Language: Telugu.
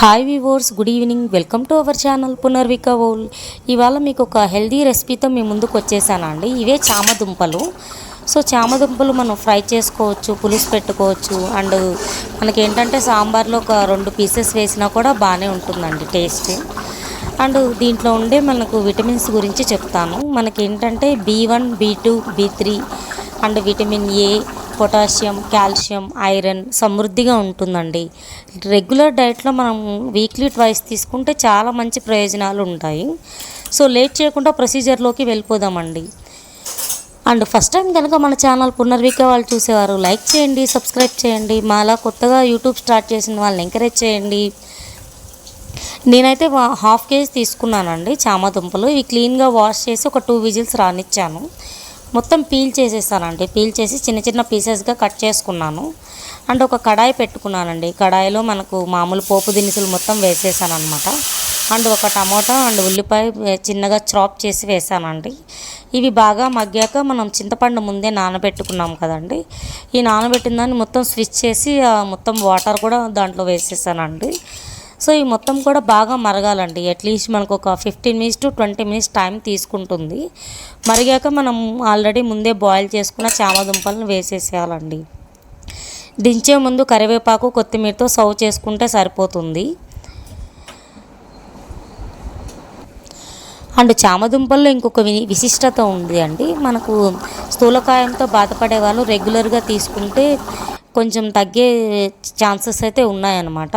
Hi viewers good evening welcome to our channel Punarvika ఓల్ ఇవాళ మీకు ఒక హెల్దీ రెసిపీతో మీ ముందుకు వచ్చేసానండి. ఇవే చామదుంపలు. సో చామదుంపలు మనం ఫ్రై చేసుకోవచ్చు పులుసు పెట్టుకోవచ్చు. అండ్ మనకి ఏంటంటే సాంబార్లో ఒక రెండు పీసెస్ వేసినా కూడా బాగానే ఉంటుందండి టేస్ట్ అండ్ దీంట్లో ఉండే మనకు విటమిన్స్ గురించి చెప్తాను. మనకి ఏంటంటే B one B two B three and vitamin A potassium calcium iron సమృద్ధిగా ఉంటుందండి. రెగ్యులర్ డైట్లో మనం వీక్లీ ట్వైస్ తీసుకుంటే చాలా మంచి ప్రయోజనాలు ఉంటాయి. సో లేట్ చేయకుండా ప్రొసీజర్లోకి వెళ్ళిపోదామండి. అండ్ ఫస్ట్ టైం కనుక మన ఛానల్ పునర్విక వాళ్ళు చూసేవారు లైక్ చేయండి సబ్స్క్రైబ్ చేయండి. మాలా కొత్తగా యూట్యూబ్ స్టార్ట్ చేసిన వాళ్ళని ఎంకరేజ్ చేయండి. నేనైతే వా- హాఫ్ కేజీ తీసుకున్నానండి చామ దుంపలు ఇవి క్లీన్గా వాష్ చేసి ఒక టూ విజిల్స్ రానిచ్చాను. మొత్తం పీల్ చేసేసానండి పీల్ చేసి చిన్న చిన్న పీసెస్గా కట్ చేసుకున్నాను. అండ్ ఒక కడాయి పెట్టుకున్నానండి. కడాయిలో మనకు మామూలు పోపు దినుసులు మొత్తం వేసేసాను అనమాట అండ్ ఒక టమాటా అండ్ ఉల్లిపాయ చిన్నగా చాప్ చేసి వేసానండి. ఇవి బాగా మగ్గాక మనం చింతపండు ముందే నానబెట్టుకున్నాం కదండి. ఈ నానబెట్టిన దాన్ని మొత్తం స్విచ్ చేసి మొత్తం వాటర్ కూడా దాంట్లో వేసేసానండి. సో ఈ మొత్తం కూడా బాగా మరగాలండి. అట్లీస్ట్ మనకు ఒక fifteen minutes to twenty minutes time తీసుకుంటుంది. మరిగాక మనం ఆల్రెడీ ముందే బాయిల్ చేసుకున్న చామదుంపలను వేసేసేయాలండి. దించే ముందు కరివేపాకు కొత్తిమీరతో సర్వ్ చేసుకుంటే సరిపోతుంది. అండ్ చామదుంపల్లో ఇంకొక వి- విశిష్టత ఉంది అండి. మనకు స్థూలకాయంతో బాధపడే వాళ్ళు రెగ్యులర్గా తీసుకుంటే కొంచెం తగ్గే ఛాన్సెస్ అయితే ఉన్నాయన్నమాట.